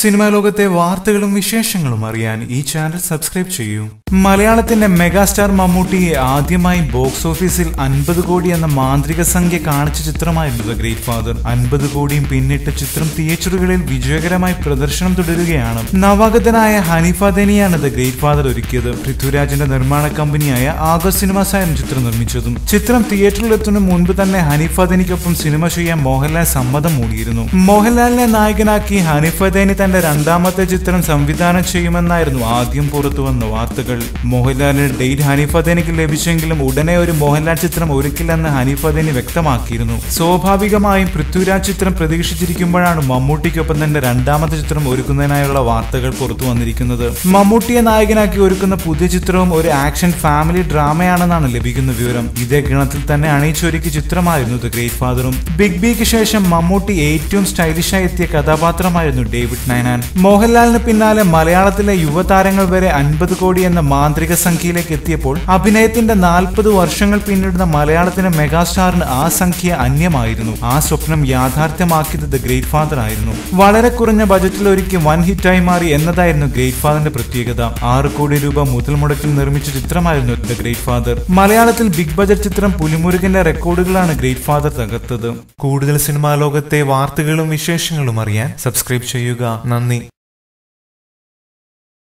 Cinema ലോകത്തെ വാർത്തകളും വിശേഷങ്ങളും അറിയാൻ ഈ ചാനൽ സബ്സ്ക്രൈബ് ചെയ്യൂ. മലയാളത്തിന്റെ മെഗാസ്റ്റാർ മമ്മൂട്ടിയെ ആദ്യമായി ബോക്സ് ഓഫീസിൽ അൻപത് കോടി എന്ന മാന്ത്രിക സംഖ്യ കാണിച്ച ചിത്രമായിരുന്നു ദ ഗ്രേറ്റ് ഫാദർ. അൻപത് കോടിയും പിന്നിട്ട ചിത്രം തിയേറ്ററുകളിൽ വിജയകരമായി പ്രദർശനം തുടരുകയാണ്. നവാഗതനായ ഹനീഫ ദനിയാണ് ദ ഗ്രേറ്റ് ഫാദർ ഒരുക്കിയത്. പൃഥ്വിരാജിന്റെ നിർമ്മാണ കമ്പനിയായ ആഗസ് സിനിമാസ് ആയിരുന്നു ചിത്രം നിർമ്മിച്ചതും. ചിത്രം തിയേറ്ററിൽ എത്തുന്നതിന് മുൻപ് തന്നെ ഹനീഫ ദനിക്കൊപ്പം സിനിമ ചെയ്യാൻ മോഹൻലാൽ സമ്മതം മൂടിയിരുന്നു. മോഹൻലാലിനെ നായകനാക്കി ഹനീഫ ദനി തന്റെ രണ്ടാമത്തെ ചിത്രം സംവിധാനം ചെയ്യുമെന്നായിരുന്നു ആദ്യം പുറത്തു വന്ന വാർത്തകൾ. മോഹൻലാലിന് ഡേറ്റ് ഹനീഫ് അദേനിക്ക് ലഭിച്ചെങ്കിലും ഉടനെ ഒരു മോഹൻലാൽ ചിത്രം ഒരുക്കില്ലെന്ന് ഹനീഫ് അദേനി വ്യക്തമാക്കിയിരുന്നു. സ്വാഭാവികമായും പൃഥ്വിരാജ് ചിത്രം പ്രതീക്ഷിച്ചിരിക്കുമ്പോഴാണ് മമ്മൂട്ടിക്കൊപ്പം തന്റെ രണ്ടാമത്തെ ചിത്രം ഒരുക്കുന്നതിനായുള്ള വാർത്തകൾ പുറത്തു വന്നിരിക്കുന്നത്. മമ്മൂട്ടിയെ നായകനാക്കി ഒരുക്കുന്ന പുതിയ ചിത്രവും ഒരു ആക്ഷൻ ഫാമിലി ഡ്രാമയാണെന്നാണ് ലഭിക്കുന്ന വിവരം. ഇതേ ഗണത്തിൽ തന്നെ അണിയിച്ചൊരുക്കിയ ചിത്രമായിരുന്നു ദ ഗ്രേറ്റ് ഫാദറും. ബിഗ് ബിക്ക് ശേഷം മമ്മൂട്ടി ഏറ്റവും സ്റ്റൈലിഷായി എത്തിയ കഥാപാത്രമായിരുന്നു ഡേവിഡ് നൈനാൻ മോഹൻലാലിന് പിന്നാലെ മലയാളത്തിലെ യുവതാരങ്ങൾ വരെ അൻപത് കോടി എന്ന മാന്ത്രിക സംഖ്യയിലേക്ക് എത്തിയപ്പോൾ അഭിനയത്തിന്റെ നാൽപ്പത് വർഷങ്ങൾ പിന്നിടുന്ന മലയാളത്തിന്റെ മെഗാസ്റ്റാറിന് ആ സംഖ്യ അന്യമായിരുന്നു. ആ സ്വപ്നം യാഥാർത്ഥ്യമാക്കിയത് ദ ഗ്രേറ്റ് ഫാദർ ആയിരുന്നു. വളരെ കുറഞ്ഞ ബജറ്റിൽ ഒരുക്കി വൻ ഹിറ്റായി മാറി എന്നതായിരുന്നു ഗ്രേറ്റ് ഫാദറിന്റെ പ്രത്യേകത. ആറ് കോടി രൂപ മുതൽ മുടക്കിൽ നിർമ്മിച്ച ചിത്രമായിരുന്നു ദ ഗ്രേറ്റ് ഫാദർ മലയാളത്തിൽ ബിഗ് ബജറ്റ് ചിത്രം പുലിമുരുകന്റെ റെക്കോർഡുകളാണ് ഗ്രേറ്റ് ഫാദർ തകർത്തത്. കൂടുതൽ സിനിമാ ലോകത്തെ വാർത്തകളും വിശേഷങ്ങളും അറിയാൻ സബ്സ്ക്രൈബ് ചെയ്യുക. നന്ദി.